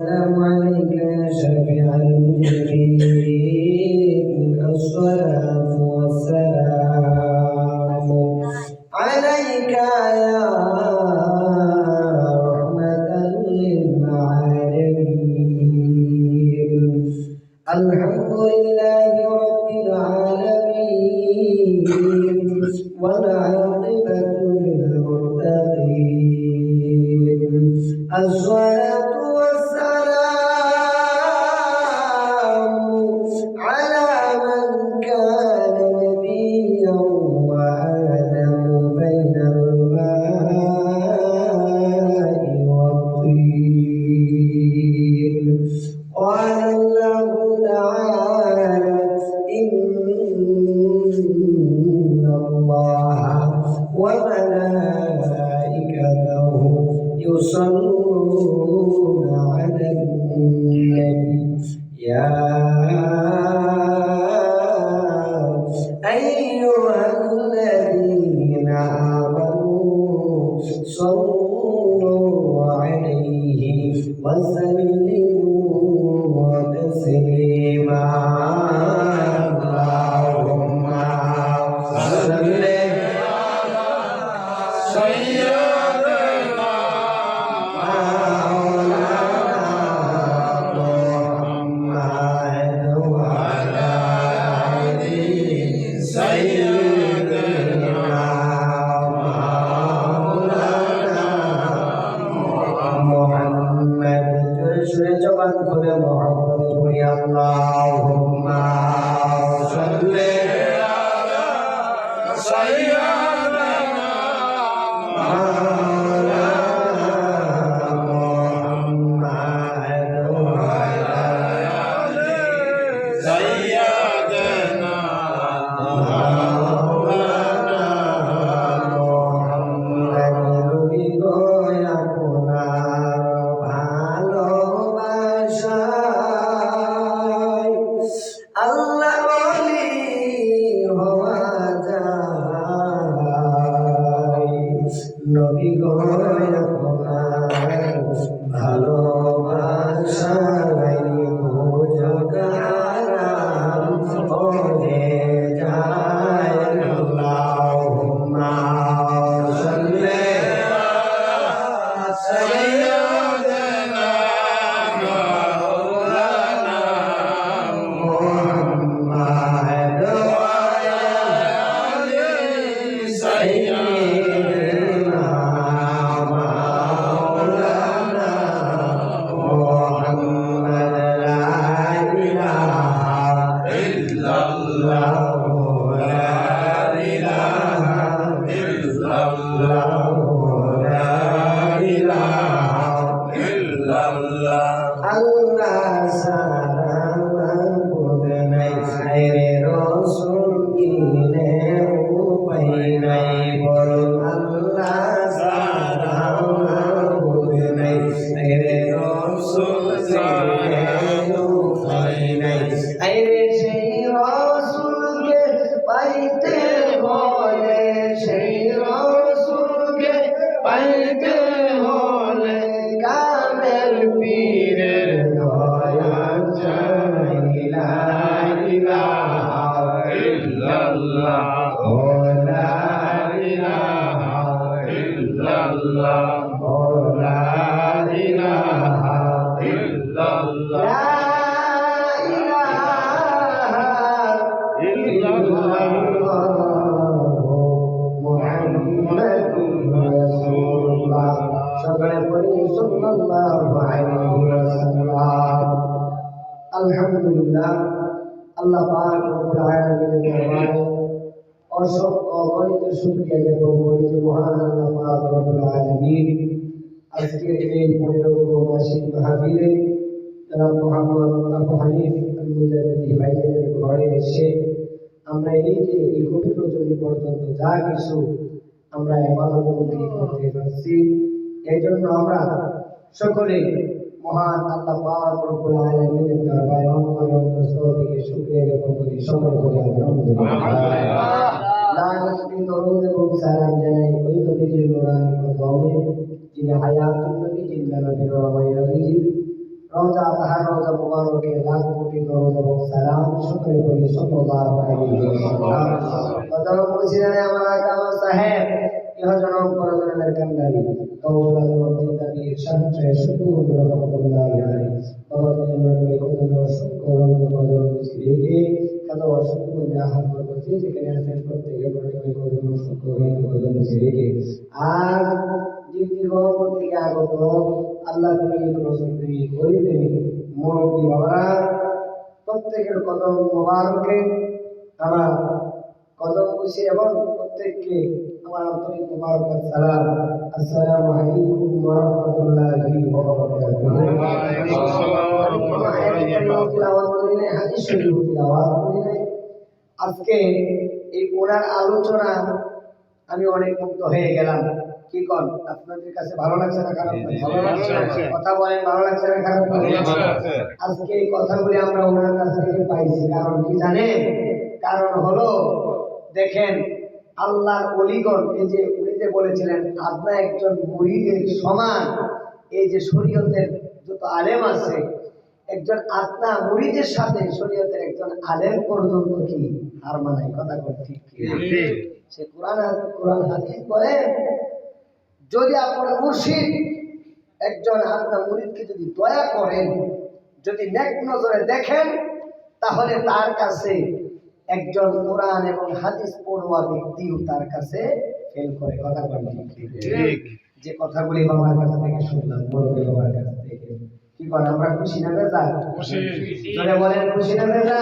السلام عليك يا شفيع المجرمين. الصلاة والسلام عليك يا عليه সাল্লি ভালোবাসায় জগারাম হয়ে পাইতে আলহামদুলিল্লাহ, আল্লাহ পাক রব্বুল আলামিনের দরবারে অসংখ্য আজকে এই পনেরো মাসিক ঘরে এসে আমরা এই যে এই পবিত্র পর্যন্ত যা কিছু আমরা জন্য আমরা সকলে মহান আল্লাহ পাক রব্বুল আলামিনের দরবারে অন্তর অন্তঃস্থল থেকে শুকরিয়া জ্ঞাপন করি সকল করি আলহামদুলিল্লাহ। লাগাতি দরুদ এবং সালাম জানাই ওই নবীজির নুরানি কদমে যিনি হায়াতুন নবী জিন্দা নবী রহমাই নবীজি। রওজা তাহার রওজা মুবারকে লাখ কোটি দরুদ এবং সালাম সকলে বলি সাল্লাল্লাহু আলাইহি ওয়াসাল্লাম কদম মুসিরানে আমার কামা সাহেব। ইহ জনম পরজনের কান্ডারি কৌলা জনম নবী শাহরে শুকু রহমাতুল্লাহ আলাইহি। জনের নবী কদম শুকু কদম মুসিরিকে কদম শুকু জাহান বরকতি যেখানে আছেন প্রত্যেকের নবী কদম শুকু কদম মুসিরিকে আজ যিনি রহমত থেকে আগত আল্লাহ তুমি রসুল করিতে মুরব্বী বাবারা প্রত্যেকের কদম মোবারকে, আমার কদম খুশি এবং প্রত্যেককে আমার আন্তরিক মোবারক সালাম। আসসালামু আলাইকুম ওয়া রাহমাতুল্লাহি ওয়া বারাকাতুহু আজকে এই ওনার আলোচনা আমি অনেক মুক্ত হয়ে গেলাম। কি কন? আপনাদের কাছে ভালো লাগছে না খারাপ। কথা বলেন ভালো লাগছে না খারাপ? আজকে এই কথাগুলি আমরা ওনার কাছ থেকে পাইছি। কারণ কি জানেন? কারণ হলো দেখেন আল্লাহর অলিগণ এই যে উনি যে বলেছিলেন আপনার একজন মুরিদের সমান এই যে শরীয়তের যত আলেম আছে একজন আত্মা মুরিদের সাথে শরীয়তের একজন আলেম পর্যন্ত কি হার মানায় কথা কর ঠিক কি? সে কোরআন কোরআন হাদিস বলে যদি আপনার মুর্শিদ একজন আপনার মুরিদকে যদি দয়া করেন যদি নেক নজরে দেখেন তাহলে তার কাছে একজন কোরআন এবং হাদিস পড়ুয়া ব্যক্তিও তার কাছে ফেল করে। কথা বলেন। যে কথাগুলি বাবার কাছ থেকে শুনলাম বাবার কাছ থেকে। কি করেন আমরা খুশি না বেজা ধরে বলেন খুশি না বেজা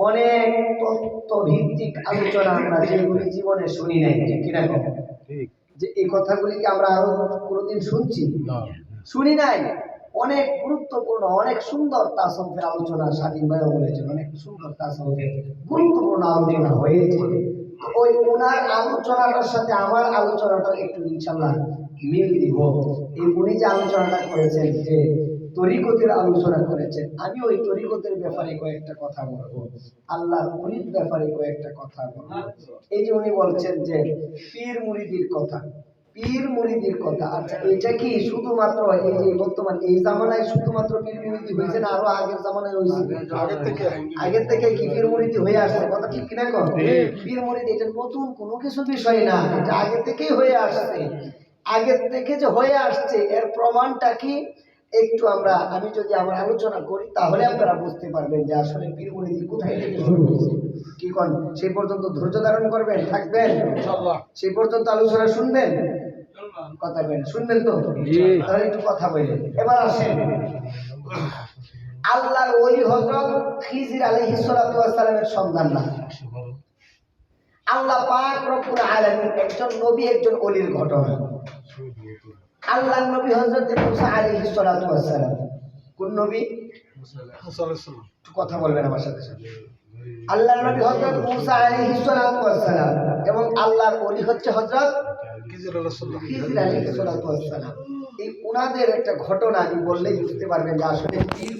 অনেক তত্ত্ব ভিত্তিক আলোচনা আমরা যেগুলি জীবনে শুনি নাই কিনা কথা যে এই কথাগুলিকে আমরা আরও কোনোদিন শুনছি? শুনি নাই? অনেক গুরুত্বপূর্ণ, অনেক সুন্দর তাসবের আলোচনা স্বাধীন ভাইও বলেছেন, অনেক সুন্দর তাসবের গুরুত্বপূর্ণ আলোচনা হয়েছে। ওই ওনার আলোচনাটার সাথে আমার আলোচনাটা একটু ইনশাল্লাহ মিল দিব। এই উনি যে আলোচনাটা করেছেন যে তরিকতের আলোচনা করেছেন আমি ওই তরিকতের ব্যাপারে কয়েকটা কথা বলব। আল্লাহর অলির ব্যাপারে কয়েকটা কথা বলব। এই যে উনি বলছেন যে পীর মুরিদির কথা পীর মুরিদির কথা। আচ্ছা এটা কি শুধুমাত্র এই যে বর্তমান এই জামানায় শুধুমাত্র পীর মুরিদি হয়েছে না আরও আগের জামানায় হয়েছে? আগের থেকে। আগের থেকে কি পীর মুরিদি হয়ে আসছে? কথা ঠিক কিনা কর পীর মুরিদি এটা নতুন কোনো কিছু বিষয় না এটা আগে থেকেই হয়ে আসছে। আগের থেকে যে হয়ে আসছে এর প্রমাণটা কি? একটু আমরা আমি যদি আমার আলোচনা করি তাহলে আপনারা বুঝতে পারবেন যে আসলে পীর মুরিদি কোথায় থেকে শুরু হয়েছে। কি কন? সেই পর্যন্ত ধৈর্য ধারণ করবেন থাকবেন? সেই পর্যন্ত আলোচনা শুনবেন? কথা বলেন শুনবেন তো? তাহলে একটু কথা বলেন। এবার আসেন। আল্লাহর ওলি হযরত খিজির ওয়াস সালামের সন্তান না। আল্লাহ পাক রব্বুল আলামিন একজন নবী একজন ওলির ঘটনা আল্লাহর নবী হযরত মুসা আলাইহিস সালাতু ওয়াস সালাম। কোন নবী? কথা বলবেন আমার সাথে সাথে। আল্লাহর নবী হযরত মুসা আলাইহিস সালাতু ওয়াস সালাম এবং আল্লাহর ওলি হচ্ছে হযরত উনাদের একটা ঘটনা, আমি বুঝতে পারবেন যে আসলে পীর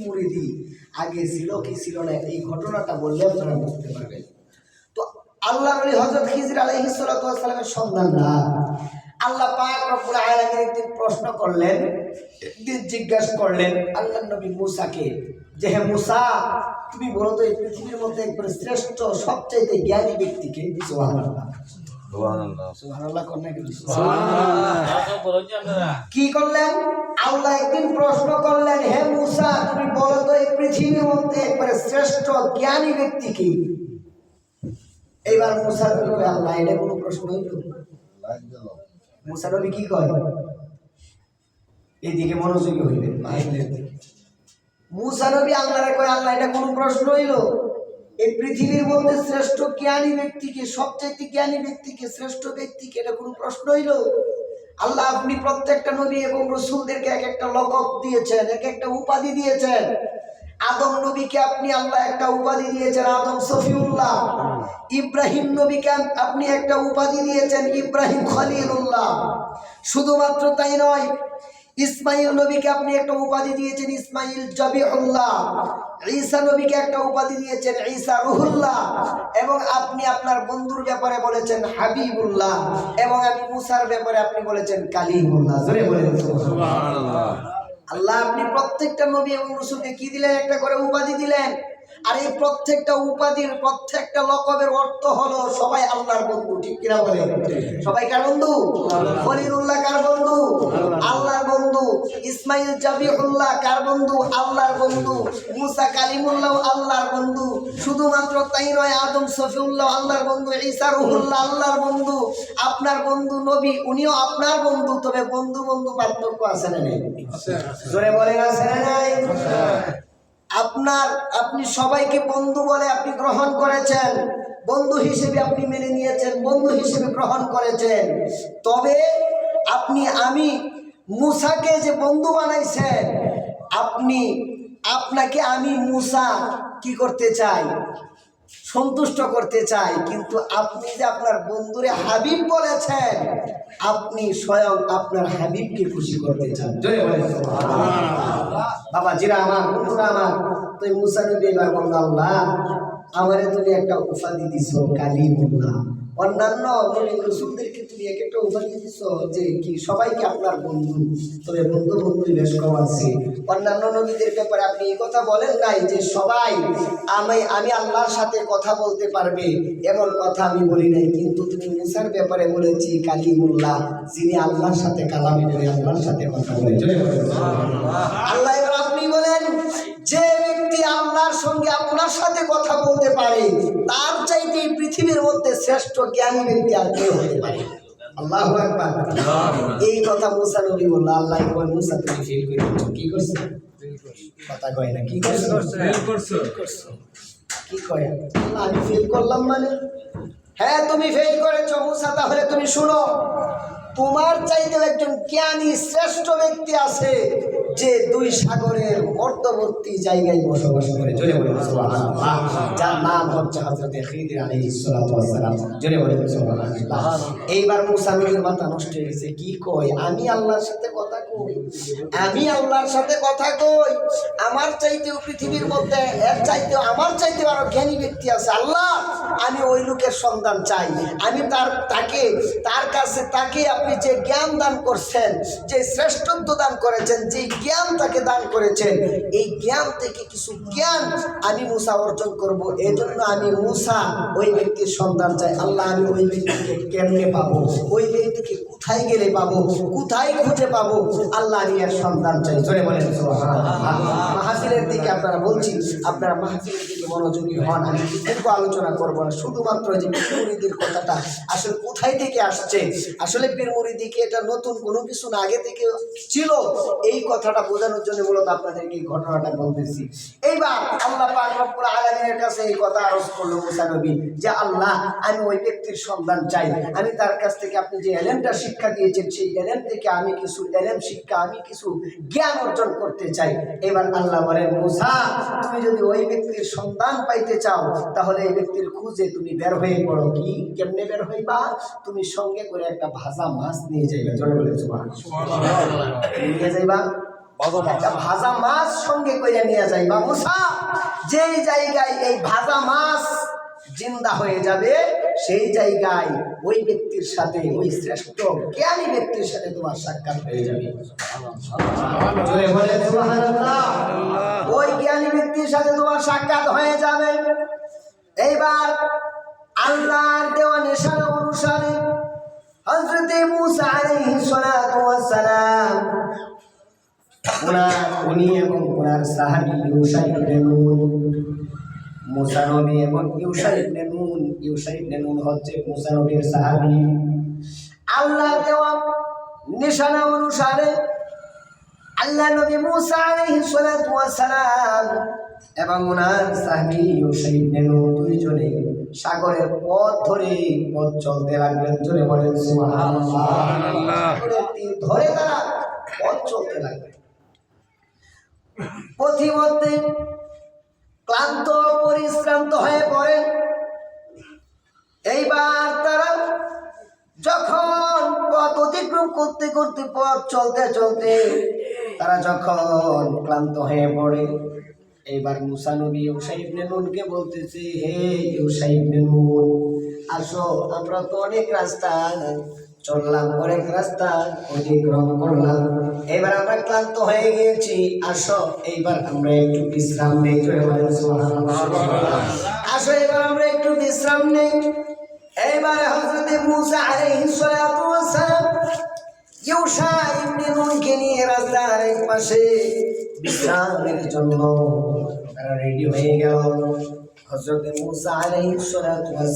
আগে ছিল কি ছিল না, এই ঘটনাটা বললে আপনারা বুঝতে পারবেন। তো আল্লাহ নবী হযরত খিজির সন্তান না আল্লাহ একদিন প্রশ্ন করলেন জিজ্ঞাসা করলেন আল্লাহ নবী মুসাকে যে, হে মুসা, তুমি বলো তো এই পৃথিবীর মধ্যে একবার শ্রেষ্ঠ, সবচাইতে জ্ঞানী ব্যক্তিকে কি করলেন? আল্লাহ একদিন প্রশ্ন করলেন হে মুসা তুমি বলো তো এই পৃথিবীর মধ্যে একবারে শ্রেষ্ঠ জ্ঞানী ব্যক্তি কি? এইবার মুসা নবী কয় আল্লাহ এটা কোনো প্রশ্ন হইল মুসা নবী কি কয়? এইদিকে মনোযোগী হইলেন মুসা নবী আল্লাহরে কয় আল্লাহ এটা কোনো প্রশ্ন হইল। এই পৃথিবীর মধ্যে শ্রেষ্ঠ জ্ঞানী ব্যক্তিকে সবচেয়ে জ্ঞানী ব্যক্তিকে, শ্রেষ্ঠ ব্যক্তিকে এটা কোনো প্রশ্ন হইল? আল্লাহ আপনি প্রত্যেকটা নবী এবং রসুলদেরকে এক একটা লকব দিয়েছেন, এক একটা উপাধি দিয়েছেন। আদম নবীকে আপনি আল্লাহ একটা উপাধি দিয়েছেন, আদম সফিউল্লাহ। ইব্রাহিম নবীকে আপনি একটা উপাধি দিয়েছেন, ইব্রাহিম খলিলুল্লাহ। শুধুমাত্র তাই নয় ইসমাইল নবীকে আপনি একটা উপাধি দিয়েছেন ইসমাইল জবিউল্লাহ ঈসা নবীকে একটা উপাধি দিয়েছেন ঈসা রুহুল্লাহ। এবং আপনি আপনার বন্ধুর ব্যাপারে বলেছেন হাবিবুল্লাহ। এবং আমি মুসার ব্যাপারে আপনি বলেছেন কালিমুল্লাহ। জোরে বলেন। সুবহানাল্লাহ। আল্লাহ আপনি প্রত্যেকটা নবী এবং রসুলকে কি দিলেন? একটা করে উপাধি দিলেন। আর এই প্রত্যেকটা উপাধির প্রত্যেকটা লকবের অর্থ হলো সবাই আল্লাহর বন্ধু ঠিক কিনা বলে সবাই কার বন্ধু? খলিলুল্লাহ কার বন্ধু? আল্লাহর বন্ধু। ইসমাইল জাবিউল্লাহ কার বন্ধু? আল্লাহর বন্ধু। মুসা কালিমুল্লাহ আল্লাহর বন্ধু। শুধুমাত্র তাই নয় আদম সফিউল্লাহ আল্লাহর বন্ধু ঈসা রুহুল্লাহ আল্লাহর বন্ধু। আপনার বন্ধু নবী উনিও আপনার বন্ধু। তবে বন্ধু বন্ধু পার্থক্য আছে না নেই? জোরে বলেন আছে না নাই? আপনার, আপনি সবাইকে বন্ধু বলে আপনি গ্রহণ করেছেন, বন্ধু হিসেবে আপনি মেনে নিয়েছেন, বন্ধু হিসেবে গ্রহণ করেছেন। তবে আপনি, আমি মুসাকে যে বন্ধু বানাইছেন, আপনি, আপনাকে আমি মুসা কি করতে চাই? সন্তুষ্ট করতে চাই, কিন্তু আপনি যে আপনার বন্ধুরে হাবিব বলেছেন, আপনি স্বয়ং আপনার হাবিবকে খুশি করতে চান। বাবা জিরা আমার, বন্ধুরা আমার তুই মুসা নবী এবার বললাম, আল্লাহ, আমারে তুমি একটা উপাধি দিছো, কালিমুল্লাহ। অন্যান্য নবী রসুলদেরকে তুমি এক একটা উপাধি দিছো যে কি সবাইকে আপনার বন্ধু। তবে বন্ধু বন্ধু বেশ কম আছে। অন্যান্য নবীদের ব্যাপারে আপনি এই কথা বলেন নাই যে সবাই আমি আমি আল্লাহর সাথে কথা বলতে পারবে, এমন কথা আমি বলি নাই। কিন্তু তুমি মুসার ব্যাপারে বলেছি, কালিমুল্লাহ, যিনি আল্লাহর সাথে কালামি করে আল্লাহর সাথে কথা বলে। আল্লাহ এবার আপনি বলেন, যে ব্যক্তি আল্লাহর সঙ্গে আপনার সাথে কথা বলতে পারে, তার পৃথিবীর মধ্যে শ্রেষ্ঠ জ্ঞানী ব্যক্তি আর কেউ হতে পারে আল্লাহ একবার এই কথা মুসা নবী বলল আল্লাহ একবার মুসা তুমি ফিল করে দিচ্ছ। কি করছে? কথা কয় না কি করছে? কি কয়? আল্লাহ আমি ফেল করলাম মানে। হ্যাঁ তুমি ফেল করেছ মুসা তাহলে তুমি শুনো। তোমার চাইতেও একজন জ্ঞানী শ্রেষ্ঠ ব্যক্তি আছে। যে দুই সাগরের মধ্যবর্তী জায়গায় বসবাস করে। জোরে বলে যার নাম হচ্ছে হযরত খিদির সালাম। জোরে বলে এইবার মুসা মাথা নষ্ট হয়ে গেছে। কি কই আমি আল্লাহর সাথে কথা কই? আমি আল্লাহর সাথে কথা কই? আমার চাইতেও পৃথিবীর মধ্যে, এর চাইতেও, আমার চাইতে আরও জ্ঞানী ব্যক্তি আছে। আল্লাহ, আমি ওই লোকের সন্ধান চাই। আমি তার, তাকে, তার কাছে তাকে আপনি যে জ্ঞান দান করছেন, যে শ্রেষ্ঠত্ব দান করেছেন যে জ্ঞান তাকে দান করেছেন। এই জ্ঞান থেকে কিছু জ্ঞান আমি মুসা অর্জন করব। এই জন্য আমি মুসা ওই ব্যক্তির সন্ধান চাই। আল্লাহ, আমি ওই ব্যক্তিকে কেমনে পাবো? ওই ব্যক্তিকে কোথায় গেলে পাবো? কোথায় খুঁজে পাবো? আল্লাহ, আমি এর সন্ধান চাই। জোরে বলেন। মাহফিলের দিকে আপনারা বলছি, আপনারা মাহফিলের দিকে মনোযোগী হন। আমি দীর্ঘ আলোচনা করব না। শুধুমাত্র যে পীরমুরিদির কথাটা আসলে কোথায় থেকে আসছে? আসলে পীরমুরিদিকে এটা নতুন কোনো কিছু না, আগে থেকে ছিল। এই কথাটা বোঝানোর জন্য মূলত আপনাদেরকে এই ঘটনাটা বলতেছি। এইবার আল্লাহ পাক রব্বুল আলামিনের কাছে এই কথা আরজ করল মুসা নবী যে আল্লাহ আমি ওই ব্যক্তির সন্ধান চাই। আমি তার কাছ থেকে আপনি যে এলেমটা শিক্ষা দিয়েছেন সেই এলেম থেকে আমি কিছু এলেম শিক্ষা আমি কিছু জ্ঞান অর্জন করতে চাই। এবার আল্লাহ বলেন মুসা তুমি যদি ওই ব্যক্তির সন্ধান পাইতে চাও তাহলে এই ব্যক্তির খুঁজে তুমি বের হয়ে পড়ো। কি? কেমনে বের হইবা? তুমি সঙ্গে করে একটা ভাজা মাছ নিয়ে যাইবা। জোরে বলে নিয়ে যাইবা। ভাজা মাছ সঙ্গে করে নিয়ে যাইবা মুসা যেই জায়গায় এই ভাজা মাছ জিন্দা হয়ে যাবে সেই জায়গায় ওই ব্যক্তির সাথে ওই শ্রেষ্ঠ জ্ঞানী ব্যক্তির সাথে তোমার সাক্ষাৎ হয়ে যাবে। ওই জ্ঞানী ব্যক্তির সাথে তোমার সাক্ষাৎ হয়ে যাবে। এইবার আল্লাহর দেওয়া নিশানা অনুসারে হজরতে মুসা আলাইহিস সালাতু ওয়াস সালাম ওনার উনি এবং ওনার সাহাবি ইউসা ইবনে নুন মুসা নবী এবং ইউসা ইবনে নুন ইউসা ইবনে নুন হচ্ছে মুসা নবীর সাহাবি। আল্লাহ দেওয়া নিশানা অনুসারে আল্লাহ নবী মুসা আলাইহিস সালাতু ওয়াস সালাম এবং ওনার সাহাবী ইউসা ইবনে নুন দুইজনে সাগরের পথ ধরে পথ চলতে লাগলেন জোরে বলেন সুবহানাল্লাহ। ধরে তারা পথ চলতে লাগলেন। পথিমধ্যে ক্লান্ত, পরিশ্রান্ত হয়ে পড়ে। এইবার তারা যখন পথ অতিক্রম করতে করতে পথ চলতে চলতে তারা যখন ক্লান্ত হয়ে পড়ে, এইবার মুসা নবী ইউসাইব নুনকে বলতেছে, হে ইউসাইব নুন, আসো, আমরা তো অনেক রাস্তা চললাম অনেক রাস্তা অতিক্রম করলাম। এবার আমরা ক্লান্ত হয়ে গিয়েছি। আসো এইবার আমরা একটু বিশ্রাম নেই। আসো এবার আমরা একটু বিশ্রাম নেই। এইবারে হজরতে মুসা আলাইহিস সালাতু ওয়াস সালাম ইউসা ইবনে নুনকে নিয়ে রাস্তার এক পাশে বিশ্রামের জন্য তারা রেডি হয়ে গেল। হজরত মুসা আলাইহিস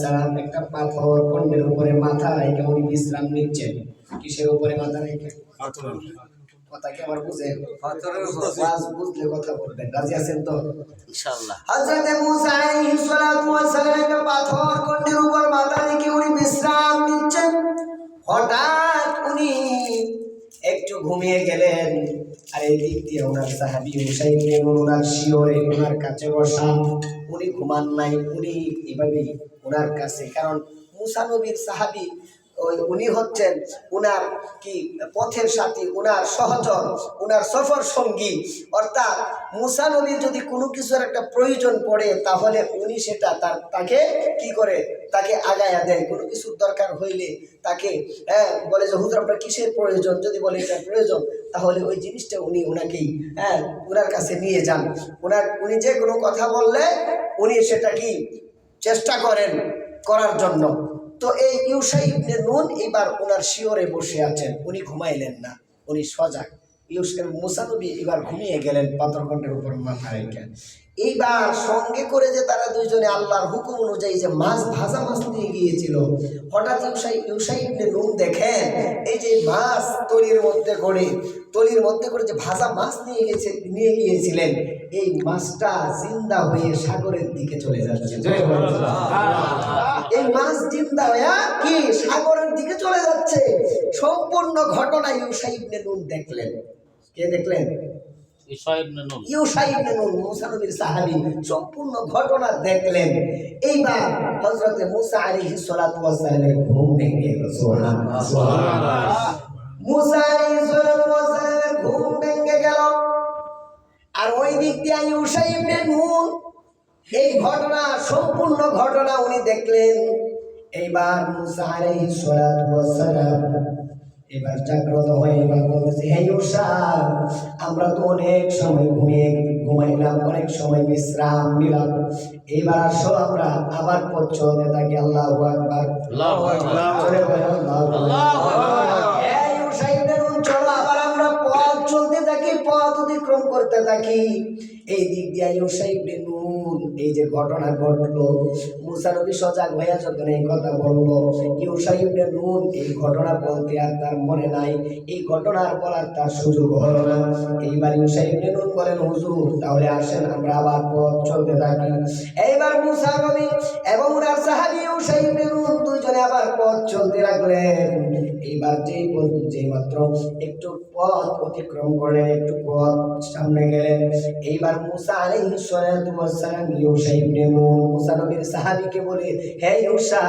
সালাম একটা পাথর কন্ডের উপরে মাথা রেখে উনি বিশ্রাম নিচ্ছেন। কিসের উপরে মাথা রেখে? কথা কি আবার বুঝে? বুঝলে কথা বলবেন। রাজি আছেন তো? ইনশাআল্লাহ। হযরত মুসা আলাইহিস সালাম একটা পাথর কন্ডের উপর মাথা রেখে উনি বিশ্রাম নিচ্ছেন। হঠাৎ উনি একটু ঘুমিয়ে গেলেন। আর এই দিক দিয়ে ওনার সাহাবি হুসাইন ওনার শিওরে ওনার কাছে বসা। উনি ঘুমান নাই, উনি এভাবেই ওনার কাছে। কারণ মুসানবীর সাহাবি, ওই উনি হচ্ছেন উনার কি পথের সাথী, উনার সহচর, উনার সফর সঙ্গী। অর্থাৎ মুসা নবীর যদি কোনো কিছুর একটা প্রয়োজন পড়ে, তাহলে উনি সেটা তার, তাকে কি করে? তাকে আগায়া দেয়। কোনো কিছুর দরকার হইলে তাকে হ্যাঁ বলে যে, হুজুর, আপনার কিসের প্রয়োজন? যদি বলে, এটার প্রয়োজন। তাহলে ওই জিনিসটা উনি ওনাকেই হ্যাঁ ওনার কাছে নিয়ে যান। ওনার উনি যে কোনো কথা বললে উনি সেটা কি চেষ্টা করেন করার জন্য। তো এই ইউসাই নুন এবার ওনার শিওরে বসে আছেন। উনি ঘুমাইলেন না, উনি সজাগ। ইউসের মুসানবী এবার ঘুমিয়ে গেলেন পাথরকণ্ঠের উপর মাথা রেখে। এইবার সঙ্গে করে যে তারা দুইজনে আল্লাহর হুকুম অনুযায়ী যে মাছ ভাজা মাছ নিয়ে গিয়েছিল হঠাৎ ইউসাই ইউসাই ইবনে নুন দেখেন এই যে মাছ তলির মধ্যে করে তলির মধ্যে করে যে ভাজা মাছ নিয়ে গেছে নিয়ে গিয়েছিলেন এই মাছটা জিন্দা হয়ে সাগরের দিকে চলে যাচ্ছে। এই মাছ জিন্দা হইয়া কি সাগরের দিকে চলে যাচ্ছে? সম্পূর্ণ ঘটনা ইউসা ইবনে নুন দেখলেন। কে দেখলেন? সম্পূর্ণ ঘটনা দেখলেন। এইবার হযরতে মুসা আলাইহিস সালাতু ওয়াস সালামের ঘুম ভেঙে গেল। মুসা সালামের ঘুম ভেঙে গেল। আর ওই দিক দিয়ে ইউসা ইবনে নুন এই ঘটনা সম্পূর্ণ ঘটনা উনি দেখলেন। এইবার মুসা আলাইহিস সালাতু সালাম এবার জাগ্রত হয়ে এবার বলতেছে হে ইউসা আমরা তো অনেক সময় ঘুমিয়ে ঘুমাইলাম অনেক সময় বিশ্রাম নিলাম। এবার আসো আমরা আবার পথ চলতে থাকি আল্লাহ আকবার। আল্লাহু আকবার। আল্লাহু আকবার। এই ইউসা চলো আবার আমরা পথ চলতে থাকি পথ অতিক্রম করতে থাকি। এই দিক দিয়ে ইউসা ইবনে নুন এই যে ঘটনা ঘটলো, মুসা নবী সজাগ হইয়া যখন এই কথা বলল ইউসা ইবনে নুন এই ঘটনা বলতে আর তার মনে নাই। এই ঘটনার বলার তার সুযোগ হলো না। এইবার ইউসা ইবনে নুন বলেন, হুজুর, তাহলে আসেন, আমরা আবার পথ চলতে থাকি। এইবার মুসা নবী এবং ওনার সাহাবী ইউসা ইবনে নুন দুইজনে আবার পথ চলতে লাগলেন। এইবার যেই যেই মাত্র একটু পথ অতিক্রম করলেন একটু পথ সামনে গেলেন। এইবার মুসা ওয়াস সালাম ইউসা ইবনে মুসা নবীর সাহাবীকে বলে, হে ইউসা,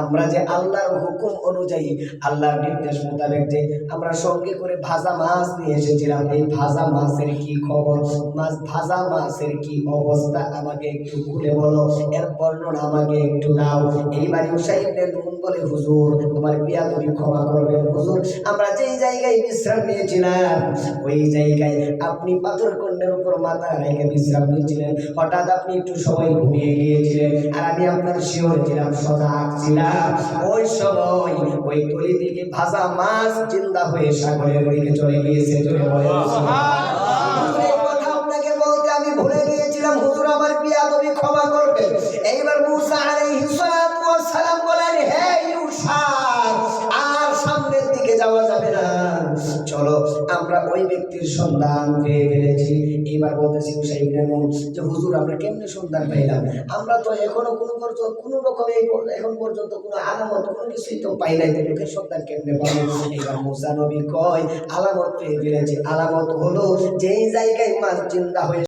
আমরা যে আল্লাহর হুকুম অনুযায়ী আল্লাহর নির্দেশ মোতাবেক যে আমরা সঙ্গে করে ভাজা মাছ নিয়ে এসেছিলাম, এই ভাজা মাছের কি খবর? মাছ, ভাজা মাছের কি অবস্থা আমাকে একটু খুলে বলো, এর বর্ণনা আমাকে একটু দাও। এইবার ইউসা ইবনে নুন বলে, হুজুর, তোমার বিয়া তুমি ক্ষমা করবেন। হুজুর, আমরা যেই জায়গায় বিশ্রাম নিয়েছিলাম ওই জায়গায় আপনি পাথর কন্ডের উপর মাথা রেখে বিশ্রাম নিয়েছিলেন। হঠাৎ আপনি একটু সময় ঘুমিয়ে গিয়েছিলেন আর আমি আপনার শিওর ছিলাম সজাগ ছিলাম। ওই সময় ওই তলি থেকে ভাজা মাছ জিন্দা হয়ে সাগরের দিকে চলে গিয়েছে চলে ভুলে গিয়েছিলাম। হুজুর আমার বিয়া তুমি ক্ষমা করবে। এইবার মুসা আলাইহিস সালাম বলেন হে ইউসা আর সামনের দিকে যাওয়া যাবে চলো আমরা ওই ব্যক্তির সন্ধান পেয়ে ফেলেছি। এবার বলতেছি ইবনে যে, হুজুর, আমরা কেমনে সন্ধান পাইলাম? আমরা তো এখনও কোনো পর্যন্ত, কোনো রকমে এখন পর্যন্ত কোনো আলামত, কোনো কিছুই তো পাই নাই। লোকের সন্ধান কেমনে পাবো? এবার মুসা নবী কয়, আলামত পেয়ে ফেলেছি। আলামত হলো যেই জায়গায় মাছ চিন্তা হয়ে